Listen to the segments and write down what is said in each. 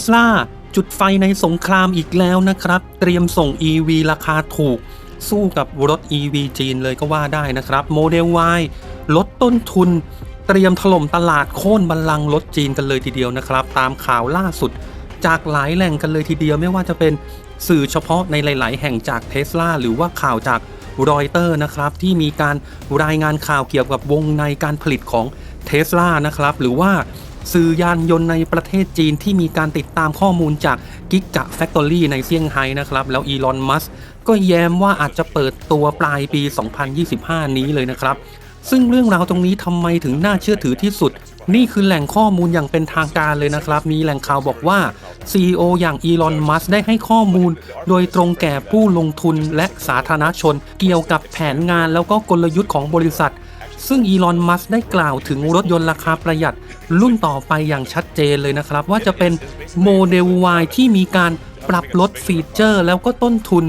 สลาจุดไฟในสงครามอีกแล้วนะครับ เตรียมส่ง EV ราคาถูก สู้กับรถ EV จีนเลยก็ว่าได้นะครับ โมเดล Y ลดต้นทุน เตรียมถล่มตลาดโค่นบัลลังรถจีนกันเลยทีเดียวนะครับ ตามข่าวล่าสุด จากหลายแหล่งกันเลยทีเดียวไม่ว่าจะเป็นสื่อเฉพาะในหลาย ๆ แห่งจากเทสลาหรือว่าข่าวจากรอยเตอร์นะครับที่มีการรายงานข่าวเกี่ยวกับวงในการผลิตของเทสลานะครับหรือว่า สื่อยานยนต์ในประเทศจีนที่มีการติดตามข้อมูลจากกิกะแฟคทอรี่ในเซี่ยงไฮ้นะครับ แล้วอีลอนมัสก็แย้มว่าอาจจะเปิดตัวปลายปี 2025 นี้เลยนะครับ ซึ่งเรื่องราวตรงนี้ทำไมถึงน่าเชื่อถือที่สุด นี่คือแหล่งข้อมูลอย่างเป็นทางการเลยนะครับ มีแหล่งข่าวบอกว่า CEO อย่างอีลอนมัสได้ให้ข้อมูล โดยตรงแก่ผู้ลงทุนและสาธารณชน เกี่ยวกับแผนงานแล้วก็กลยุทธ์ของบริษัท ซึ่งอีลอนมัสได้กล่าวถึงรถยนต์ราคาประหยัด รุ่นต่อไปอย่างชัดเจนเลยนะครับ ว่าจะเป็นโมเดล Y ที่มีการปรับลดฟีเจอร์ แล้วก็ต้นทุน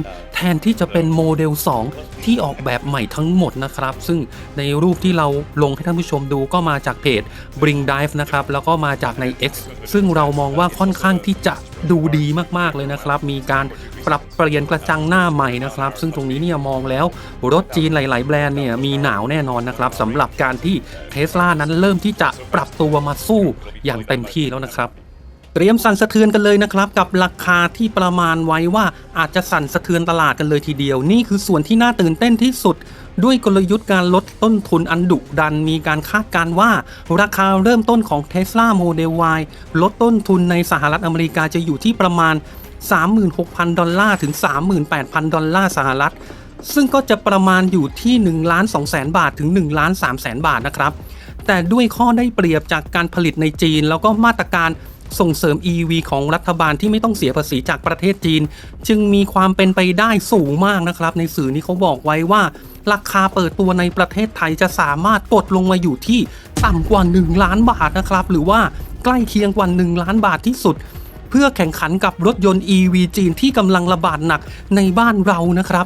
นที่จะเป็นโมเดล 2 ที่ออกแบบใหม่ทั้งหมดนะครับ ซึ่งในรูปที่เราลงให้ท่านผู้ชมดูก็มาจากเพจ Bring Dive นะครับ แล้วก็มาจากใน X ซึ่งเรามองว่าค่อนข้างที่จะดูดีมากๆเลยนะครับ มีการปรับเปลี่ยนกระจังหน้าใหม่นะครับ ซึ่งตรงนี้เนี่ยมองแล้วรถจีนหลาย ๆ แบรนด์เนี่ยมีหนาวแน่นอนนะครับสำหรับการที่เทสลานั้นเริ่มที่จะปรับตัวมาสู้อย่างเต็มที่แล้วนะครับ เตรียมสั่นสะเทือนกันเลยนะครับ กับราคาที่ประมาณไว้ว่าอาจจะสั่นสะเทือนตลาดกันเลยทีเดียว นี่คือส่วนที่น่าตื่นเต้นที่สุด ด้วยกลยุทธ์การลดต้นทุนอันดุดันมีการคาดการว่า ราคาเริ่มต้นของ Tesla Model Y ลดต้นทุนในสหรัฐอเมริกาจะอยู่ที่ประมาณ 36,000 ดอลลาร์ถึง 38,000 ดอลลาร์สหรัฐ ซึ่งก็จะประมาณอยู่ที่1ล้าน2แสนบาทถึง1ล้าน3แสนบาทนะครับแต่ด้วยข้อได้เปรียบจากการผลิตในจีน แล้วก็มาตรการ ส่งเสริม EV ของรัฐบาลที่ไม่ต้องเสียภาษีจากประเทศจีน จึงมีความเป็นไปได้สูงมากนะครับ ในสื่อนี้เขาบอกไว้ว่า ราคาเปิดตัวในประเทศไทยจะสามารถกดลงมาอยู่ที่ต่ำกว่า 1 ล้านบาทนะครับ หรือว่าใกล้เคียงกว่า 1 ล้านบาทที่สุด เพื่อแข่งขันกับรถยนต์ EV จีนที่กำลังระบาดหนักในบ้านเรานะครับ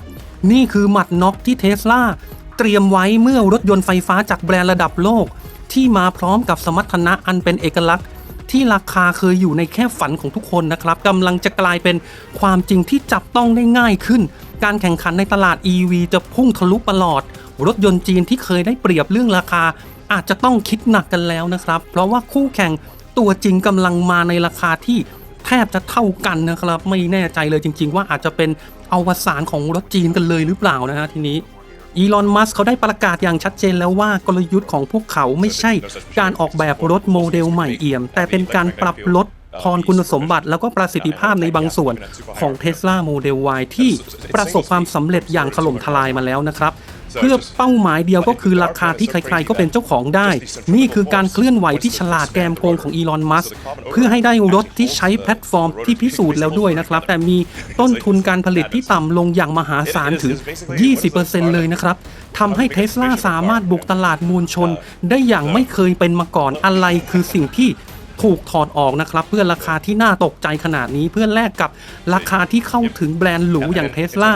นี่คือหมัดน็อกที่เทสลาเตรียมไว้เมื่อรถยนต์ไฟฟ้าจากแบรนด์ระดับโลก ที่มาพร้อมกับสมรรถนะอันเป็นเอกลักษณ์ ที่ราคาเคยอยู่ในแค่ฝันของทุกคนนะครับกำลังจะกลายเป็นความจริงที่จับต้องได้ง่ายขึ้น การแข่งขันในตลาด EV จะพุ่งทะลุประหลอด รถยนต์จีนที่เคยได้เปรียบเรื่องราคา อาจจะต้องคิดหนักกันแล้วนะครับ เพราะว่าคู่แข่งตัวจริงกำลังมาในราคาที่แทบจะเท่ากันนะครับ ไม่แน่ใจเลยจริง ๆ ว่าอาจจะเป็นอวสานของรถจีนกันเลยหรือเปล่านะฮะทีนี้ อีลอน มัสเขาได้ประกาศอย่างชัดเจนแล้วว่ากลยุทธ์ของพวกเขาไม่ใช่การออกแบบรถโมเดลใหม่เอี่ยม แต่เป็นการปรับลดทอนคุณสมบัติแล้วก็ประสิทธิภาพในบางส่วนของ Tesla Model Y ที่ประสบความสำเร็จอย่างถล่มทลายมาแล้วนะครับ เพื่อเป้าหมายเดียวก็คือราคาที่ใครๆก็เป็นเจ้าของได้ นี่คือการเคลื่อนไหวที่ฉลาดแกมโกงของอีลอนมัสเพื่อให้ได้รถที่ใช้แพลตฟอร์มที่พิสูจน์แล้วด้วยนะครับ แต่มีต้นทุนการผลิตที่ต่ำลงอย่างมหาศาลถึง 20%เลยนะครับทำให้เทสลาสามารถบุกตลาดมวลชน ได้อย่างไม่เคยเป็นมาก่อนอะไรคือสิ่งที่ ถูกถอดออกนะครับเพื่อราคาที่น่าตกใจขนาดนี้เพื่อแลกกับราคาที่เข้าถึงแบรนด์หรูอย่างเทสลา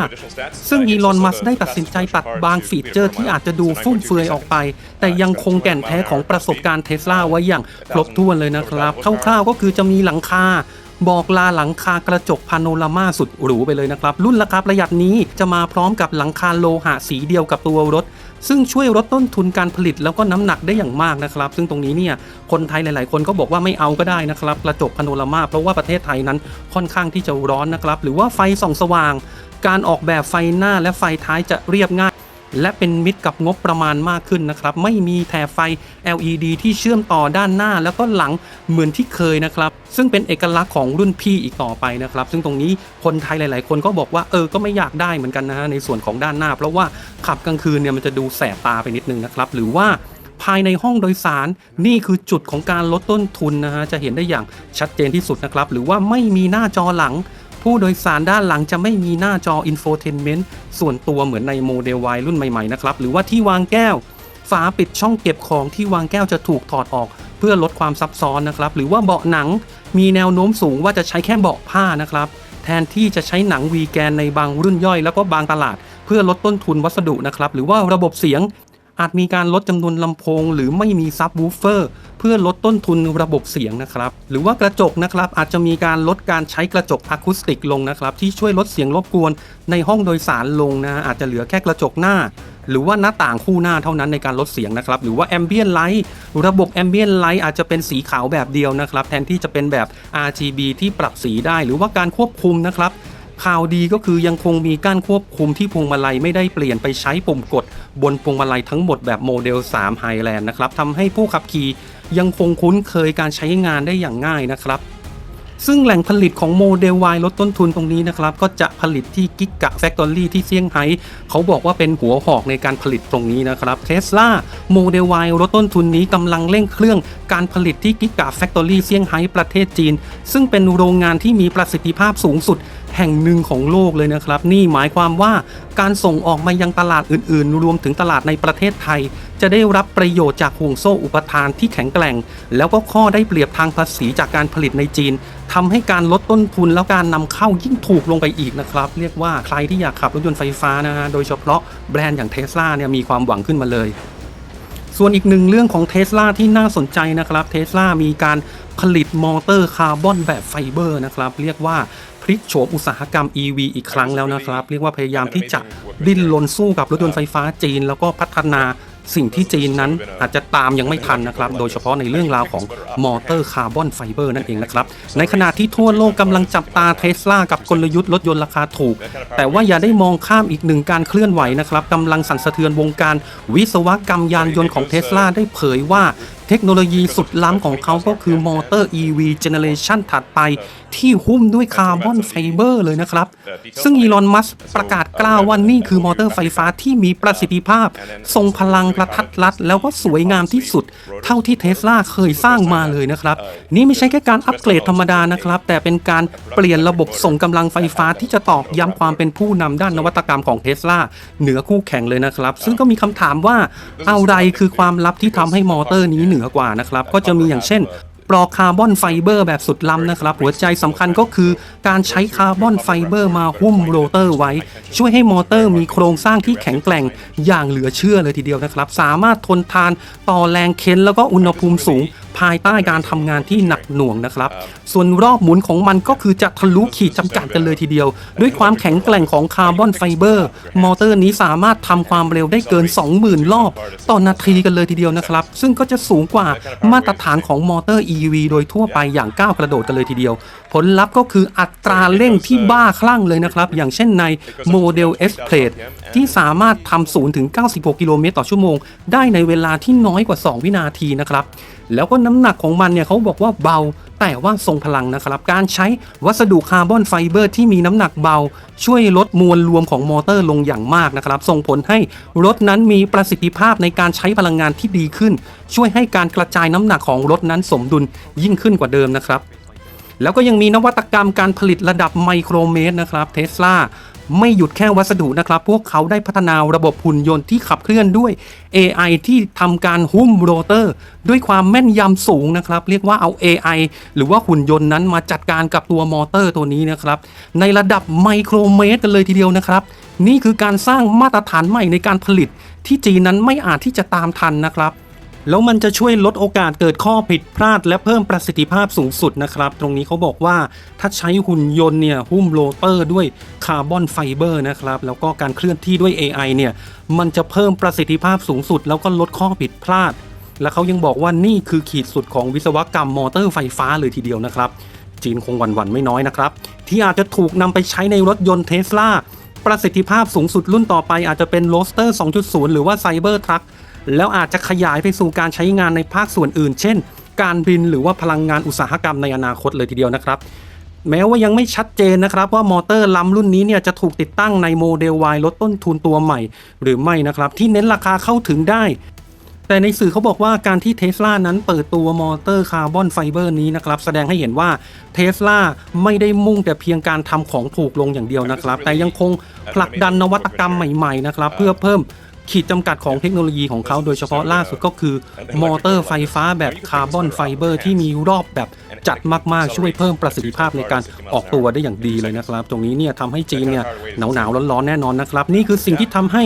ซึ่งอีลอนมัสได้ตัดสินใจตัดบางฟีเจอร์ที่อาจจะดูฟุ่มเฟือยออกไป แต่ยังคงแก่นแท้ของประสบการณ์เทสลาไว้อย่างครบถ้วนเลยนะครับคร่าวๆก็คือจะมีหลังคา บอกลาหลังคากระจกพาโนรามาสุดหรูไปเลยนะครับ รุ่นราคาประหยัดนี้จะมาพร้อมกับหลังคาโลหะสีเดียวกับตัวรถ ซึ่งช่วยลดต้นทุนการผลิตแล้วก็น้ำหนักได้อย่างมากนะครับ ซึ่งตรงนี้เนี่ยคนไทยหลาย ๆ คนก็บอกว่าไม่เอาก็ได้นะครับกระจกพาโนรามาเพราะว่าประเทศไทยนั้นค่อนข้างที่จะร้อนนะครับหรือว่าไฟส่องสว่าง การออกแบบไฟหน้าและไฟท้ายจะเรียบง่าย และเป็นมิตรกับงบประมาณมากขึ้นนะครับ ไม่มีแถบไฟ LED ที่เชื่อมต่อด้านหน้าแล้วก็หลังเหมือนที่เคยนะครับ ซึ่งเป็นเอกลักษณ์ของรุ่นพี่อีกต่อไปนะครับ ซึ่งตรงนี้คนไทยหลาย ๆ คนก็บอกว่าเออก็ไม่อยากได้เหมือนกันนะฮะในส่วนของด้านหน้า เพราะว่าขับกลางคืนเนี่ยมันจะดูแสบตาไปนิดนึงนะครับ หรือว่าภายในห้องโดยสารนี่คือจุดของการลดต้นทุนนะฮะจะเห็นได้อย่างชัดเจนที่สุดนะครับ หรือว่าไม่มีหน้าจอหลัง ผู้โดยสารด้านหลังจะไม่มีหน้าจอ infotainment ส่วนตัวเหมือนในโมเดล Y รุ่นใหม่ๆนะครับ หรือว่าที่วางแก้ว ฝาปิดช่องเก็บของที่วางแก้วจะถูกถอดออก เพื่อลดความซับซ้อนนะครับ หรือว่าเบาะหนังมีแนวโน้มสูงว่าจะใช้แค่เบาะผ้านะครับ แทนที่จะใช้หนังวีแกนในบางรุ่นย่อยแล้วก็บางตลาด เพื่อลดต้นทุนวัสดุนะครับ หรือว่าระบบเสียง อาจมีการลดจำนวนลำโพง หรือไม่มีซับวูเฟอร์เพื่อลดต้นทุนระบบเสียงนะครับ หรือว่ากระจกนะครับอาจจะมีการลดการใช้กระจกอะคูสติกลงนะครับ ที่ช่วยลดเสียงรบกวนในห้องโดยสารลงนะอาจจะเหลือแค่กระจกหน้า หรือว่าหน้าต่างคู่หน้าเท่านั้นในการลดเสียงนะครับหรือว่า Ambient Light ระบบ Ambient Light อาจจะเป็นสีขาวแบบเดียวนะครับ แทนที่จะเป็นแบบ RGB ที่ปรับสีได้ หรือว่าการควบคุมนะครับ ข่าวดีก็คือยังคงมีการควบคุมที่พวงมาลัยไม่ได้เปลี่ยนไปใช้ปุ่มกด บนพวงมาลัยทั้งหมดแบบโมเดล 3 Highland นะครับทำให้ผู้ขับขี่ยังคงคุ้นเคยการใช้งานได้อย่างง่ายนะครับซึ่งแหล่งผลิตของโมเดล Y ลดต้นทุนตรงนี้นะครับ ก็จะผลิตที่กิกะแฟคทอรี่ที่เซี่ยงไฮ้เขาบอกว่าเป็นหัวหอกในการผลิตตรงนี้นะครับเทสลาโมเดล Y ลดต้นทุนนี้กำลังเร่งเครื่องการผลิตที่กิกะแฟคทอรี่เซี่ยงไฮ้ประเทศจีน ซึ่งเป็นโรงงานที่มีประสิทธิภาพสูงสุด แห่งหนึ่งของโลกเลยนะครับ นี่หมายความว่าการส่งออกมายังตลาดอื่นๆ รวมถึงตลาดในประเทศไทย จะได้รับประโยชน์จากห่วงโซ่อุปทานที่แข็งแกร่ง แล้วก็ข้อได้เปรียบทางภาษีจากการผลิตในจีนทำให้การลดต้นทุนแล้วการนำเข้ายิ่งถูกลงไปอีกนะครับ เรียกว่าใครที่อยากขับรถยนต์ไฟฟ้านะฮะโดยเฉพาะแบรนด์อย่างเทสลาเนี่ยมีความหวังขึ้นมาเลย ส่วนอีกหนึ่งเรื่องของเท s l a ที่น่าสนใจนะครับเท s l a มีการผลิตมอเตอร์คาร์บอนแบบไฟเบอร์นะครับเรียกว่าพลิกโฉมอุตสาหกรรม EV อีกครั้งแล้วนะครับ เรียกว่าพยายามที่จะดิ้นรนสู้กับรถยนต์ไฟฟ้าจีน แล้วก็พัฒนา สิ่งที่จีนนั้นอาจจะตามยังไม่ทันนะครับ โดยเฉพาะในเรื่องราวของมอเตอร์คาร์บอนไฟเบอร์นั่นเองนะครับ ในขณะที่ทั่วโลกกำลังจับตาเทสลากับกลยุทธ์รถยนต์ราคาถูก แต่ว่าอย่าได้มองข้ามอีกหนึ่งการเคลื่อนไหวนะครับกำลังสั่นสะเทือนวงการวิศวกรรมยานยนต์ของเทสลาได้เผยว่า เทคโนโลยีสุดล้ำของเขาก็คือมอเตอร์ EV Generation ถัดไปที่หุ้มด้วยคาร์บอนไฟเบอร์เลยนะครับ ซึ่งอีลอน มัสประกาศกล้าวว่านี่คือมอเตอร์ไฟฟ้าที่มีประสิทธิภาพ ทรงพลังกระทัดรัด แล้วก็สวยงามที่สุด เท่าที่เทสลาเคยสร้างมาเลยนะครับ นี่ไม่ใช่แค่การอัปเกรดธรรมดานะครับ แต่เป็นการเปลี่ยนระบบส่งกำลังไฟฟ้าที่จะตอกย้ำความเป็นผู้นำด้านนวัตกรรมของเทสลาเหนือคู่แข่งเลยนะครับ ซึ่งก็มีคำถามว่าอะไรคือความลับที่ทำให้มอเตอร์นี้เหนือกว่านะครับ ก็จะมีอย่างเช่นปลอกคาร์บอนไฟเบอร์แบบสุดล้ำนะครับ หัวใจสำคัญก็คือการใช้คาร์บอนไฟเบอร์มาหุ้มโรเตอร์ไว้ ช่วยให้มอเตอร์มีโครงสร้างที่แข็งแกร่งอย่างเหลือเชื่อเลยทีเดียวนะครับ สามารถทนทานต่อแรงเค้นแล้วก็อุณหภูมิสูง ภายใต้การทำงานที่หนักหน่วงนะครับ ส่วนรอบหมุนของมันก็คือจะทะลุขีดจำกัดกันเลยทีเดียว ด้วยความแข็งแกร่งของคาร์บอนไฟเบอร์ มอเตอร์นี้สามารถทำความเร็วได้เกิน 20,000 รอบ ต่อนาทีกันเลยทีเดียวนะครับ ซึ่งก็จะสูงกว่ามาตรฐานของมอเตอร์ EV โดยทั่วไปอย่างก้าวกระโดดกันเลยทีเดียว ผลลัพธ์ก็คืออัตราเร่งที่บ้าคลั่งเลยนะครับ อย่างเช่นในโมเดล S Plate ที่สามารถทำ0ถึง96 กิโลเมตรต่อชั่วโมง ได้ในเวลาที่น้อยกว่า 2 วินาทีนะครับ แล้วก็น้้ำหนักของมันเนี่ยเขาบอกว่าเบา แต่ว่าทรงพลังนะครับ การใช้วัสดุคาร์บอนไฟเบอร์ที่มีน้ำหนักเบา ช่วยลดมวลรวมของมอเตอร์ลงอย่างมากนะครับ ส่งผลให้รถนั้นมีประสิทธิภาพในการใช้พลังงานที่ดีขึ้น ช่วยให้การกระจายน้ำหนักของรถนั้นสมดุลยิ่งขึ้นกว่าเดิมนะครับแล้วก็ยังมีนวัตกรรมการผลิตระดับไมโครเมตรนะครับเทสลา ไม่หยุดแค่วัสดุนะครับ พวกเขาได้พัฒนาระบบหุ่นยนต์ที่ขับเคลื่อนด้วย AI ที่ทำการหุ้มโรเตอร์ ด้วยความแม่นยำสูงนะครับ เรียกว่าเอา AI หรือว่าหุ่นยนต์นั้นมาจัดการกับตัวมอเตอร์ตัวนี้นะครับ ในระดับไมโครเมตรกันเลยทีเดียวนะครับ นี่คือการสร้างมาตรฐานใหม่ในการผลิตที่จีนนั้นไม่อาจที่จะตามทันนะครับ แล้วมันจะช่วยลดโอกาสเกิดข้อผิดพลาด และเพิ่มประสิทธิภาพสูงสุดนะครับ ตรงนี้เขาบอกว่าถ้าใช้หุ่นยนต์เนี่ยหุ้มโรเตอร์ด้วยคาร์บอนไฟเบอร์นะครับ แล้วก็การเคลื่อนที่ด้วย AI เนี่ยมันจะเพิ่มประสิทธิภาพสูงสุด แล้วก็ลดข้อผิดพลาด และเขายังบอกว่านี่คือขีดสุดของวิศวกรรมมอเตอร์ไฟฟ้าเลยทีเดียวนะครับ จีนคงหวั่นๆไม่น้อยนะครับ ที่อาจจะถูกนำไปใช้ในรถยนต์เทสลาประสิทธิภาพสูงสุดรุ่นต่อไปอาจจะเป็นโรสเตอร์ 2.0 หรือว่าไซเบอร์ทรัค แล้วอาจจะขยายไปสู่การใช้งานในภาคส่วนอื่น เช่น การบินหรือว่าพลังงานอุตสาหกรรมในอนาคตเลยทีเดียวนะครับ แม้ว่ายังไม่ชัดเจนนะครับว่ามอเตอร์ล้ำรุ่นนี้เนี่ยจะถูกติดตั้งในโมเดล Y ลดต้นทุนตัวใหม่ หรือไม่นะครับที่เน้นราคาเข้าถึงได้ แต่ในสื่อเขาบอกว่าการที่เทสลานั้นเปิดตัวมอเตอร์คาร์บอนไฟเบอร์นี้นะครับแสดงให้เห็นว่าเทสลาไม่ได้มุ่งแต่เพียงการทำของถูกลงอย่างเดียวนะครับ แต่ยังคงผลักดันนวัตกรรมใหม่ๆนะครับเพื่อเพิ่ม ขีดจำกัดของเทคโนโลยีของเขาโดยเฉพาะล่าสุดก็คือ มอเตอร์ไฟฟ้าแบบคาร์บอนไฟเบอร์ที่มีรอบแบบจัดมากๆ ช่วยเพิ่มประสิทธิภาพในการออกตัวได้อย่างดีเลยนะครับ ตรงนี้เนี่ยทำให้จีนเนี่ยหนาวๆร้อนๆแน่นอนนะครับ นี่คือสิ่งที่ทำให้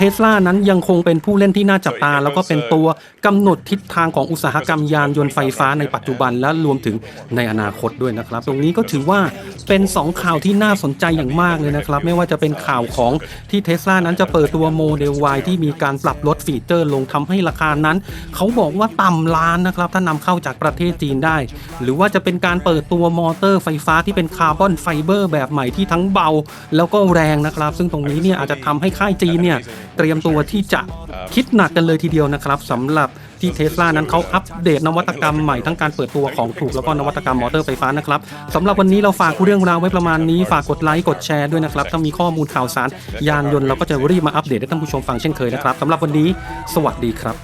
เทสลานั้นยังคงเป็นผู้เล่นที่น่าจับตา แล้วก็เป็นตัวกำหนดทิศทางของอุตสาหกรรมยานยนต์ไฟฟ้าในปัจจุบันและรวมถึงในอนาคตด้วยนะครับ ตรงนี้ก็ถือว่าเป็น 2 ข่าวที่น่าสนใจอย่างมากเลยนะครับ ไม่ว่าจะเป็นข่าวของที่เทสลานั้นจะเปิดตัวโมเดล Y ที่มีการปรับลดฟีเจอร์ลงทำให้ราคานั้น เขาบอกว่าต่ำล้านนะครับ ถ้านำเข้าจากประเทศจีนได้ หรือว่าจะเป็นการเปิดตัวมอเตอร์ไฟฟ้าที่เป็นคาร์บอนไฟเบอร์แบบใหม่ที่ทั้งเบา แล้วก็แรงนะครับ ซึ่งตรงนี้เนี่ยอาจจะทำให้ค่ายจีนเนี่ย เตรียมตัวที่จะคิดหนักกันเลยทีเดียวนะครับสำหรับที่เทสลานั้นเขาอัปเดตนวัตกรรมใหม่ทั้งการเปิดตัวของถูกแล้วก็นวัตกรรมมอเตอร์ไฟฟ้านะครับสำหรับวันนี้เราฝากเรื่องราวไว้ประมาณนี้ฝากกดไลค์กดแชร์ด้วยนะครับถ้ามีข้อมูลข่าวสารยานยนต์เราก็จะรีบมาอัปเดตให้ท่านผู้ชมฟังเช่นเคยนะครับสำหรับวันนี้ สวัสดีครับ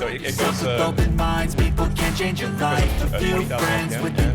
So it, it goes With uh, open minds, people can change your life. A few $20,000 friends yeah, with yeah.